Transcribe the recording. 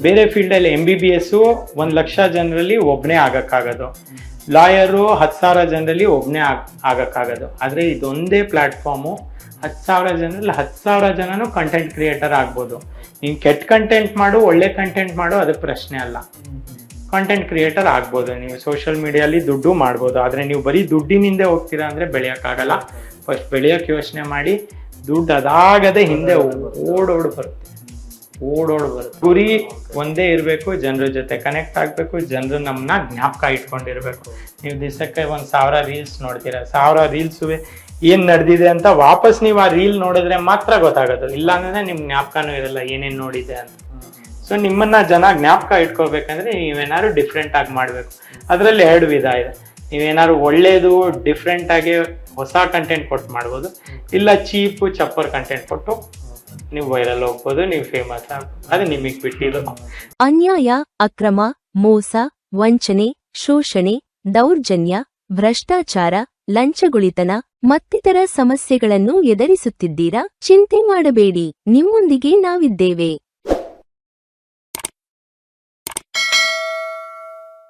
ಬೇರೆ ಫೀಲ್ಡಲ್ಲಿ M B B S ಒಂದು ಲಕ್ಷ ಜನರಲ್ಲಿ ಒಬ್ಬನೇ ಆಗೋಕ್ಕಾಗೋದು. ಲಾಯರು ಹತ್ತು ಸಾವಿರ ಜನರಲ್ಲಿ ಒಬ್ಬನೇ ಆಗ್, ಆಗೋಕ್ಕಾಗೋದು. ಆದರೆ ಇದೊಂದೇ ಪ್ಲ್ಯಾಟ್ಫಾರ್ಮು ಹತ್ತು ಸಾವಿರ ಜನರಲ್ಲಿ ಹತ್ತು ಸಾವಿರ ಜನನು ಕಂಟೆಂಟ್ ಕ್ರಿಯೇಟರ್ ಆಗ್ಬೋದು. ನೀನು ಕೆಟ್ಟ ಕಂಟೆಂಟ್ ಮಾಡು, ಒಳ್ಳೆ ಕಂಟೆಂಟ್ ಮಾಡು, ಅದು ಪ್ರಶ್ನೆ ಅಲ್ಲ. ಕಂಟೆಂಟ್ ಕ್ರಿಯೇಟರ್ ಆಗ್ಬೋದು ನೀವು. ಸೋಷಿಯಲ್ ಮೀಡಿಯಲ್ಲಿ ದುಡ್ಡು ಮಾಡ್ಬೋದು. ಆದರೆ ನೀವು ಬರೀ ದುಡ್ಡಿನಿಂದ ಹೋಗ್ತೀರಾ ಅಂದರೆ ಬೆಳೆಯೋಕ್ಕಾಗಲ್ಲ. ಫಸ್ಟ್ ಬೆಳೆಯೋಕ್ಕೆ ಯೋಚನೆ ಮಾಡಿ. ದುಡ್ಡು ಅದಾಗದೆ ಹಿಂದೆ ಓಡೋಡ್ ಬರುತ್ತೆ. ಓಡೋಡ್ ಬರುತ್ತೆ. ಗುರಿ ಒಂದೇ ಇರಬೇಕು, ಜನರ ಜೊತೆ ಕನೆಕ್ಟ್ ಆಗಬೇಕು, ಜನರು ನಮ್ಮನ್ನ ಜ್ಞಾಪಕ ಇಟ್ಕೊಂಡಿರ್ಬೇಕು. ನೀವು ದಿವಸಕ್ಕೆ ಒಂದು ಸಾವಿರ ರೀಲ್ಸ್ ನೋಡ್ತೀರಾ? ಸಾವಿರ ರೀಲ್ಸ್ ಏನು ನಡೆದಿದೆ ಅಂತ ವಾಪಸ್ ನೀವು ಆ ರೀಲ್ ನೋಡಿದ್ರೆ ಮಾತ್ರ ಗೊತ್ತಾಗೋದು. ಇಲ್ಲ ಅಂದ್ರೆ ನಿಮ್ಗೆ ಜ್ಞಾಪಕನೂ ಇರಲ್ಲ, ಏನೇನು ನೋಡಿದೆ ಅಂತ. ಸೊ ನಿಮ್ಮನ್ನ ಜನ ಜ್ಞಾಪಕ ಇಟ್ಕೋಬೇಕಂದ್ರೆ ನೀವೇನಾದ್ರು ಡಿಫ್ರೆಂಟ್ ಆಗಿ ಮಾಡಬೇಕು. ಅದರಲ್ಲಿ ಎರಡು ವಿಧ ಇದೆ. ನೀವೇನಾದ್ರು ಒಳ್ಳೇದು ಡಿಫ್ರೆಂಟ್ ಆಗಿ ಹೊಸ ಕಂಟೆಂಟ್ ಕೊಟ್ಟು ಮಾಡ್ಬೋದು. ಇಲ್ಲ ಚೀಪು ಚಪ್ಪರ್ ಕಂಟೆಂಟ್ ಕೊಟ್ಟು ನೀವು ವೈರಲ್ ಹೋಗ್ಬೋದು, ನೀವು ಫೇಮಸ್ ಆಗ್ಬೋದು ಅದು ನಿಮಗೆ ಬಿಟ್ಟಿದ್ದು. ಅನ್ಯಾಯ, ಅಕ್ರಮ, ಮೋಸ, ವಂಚನೆ, ಶೋಷಣೆ, ದೌರ್ಜನ್ಯ, ಭ್ರಷ್ಟಾಚಾರ, ಲಂಚಗುಳಿತನ, ಮತ್ತಿತರ ಸಮಸ್ಯೆಗಳನ್ನು ಎದುರಿಸುತ್ತಿದ್ದೀರಾ? ಚಿಂತೆ ಮಾಡಬೇಡಿ. ನಿಮ್ಮೊಂದಿಗೆ ನಾವಿದ್ದೇವೆ.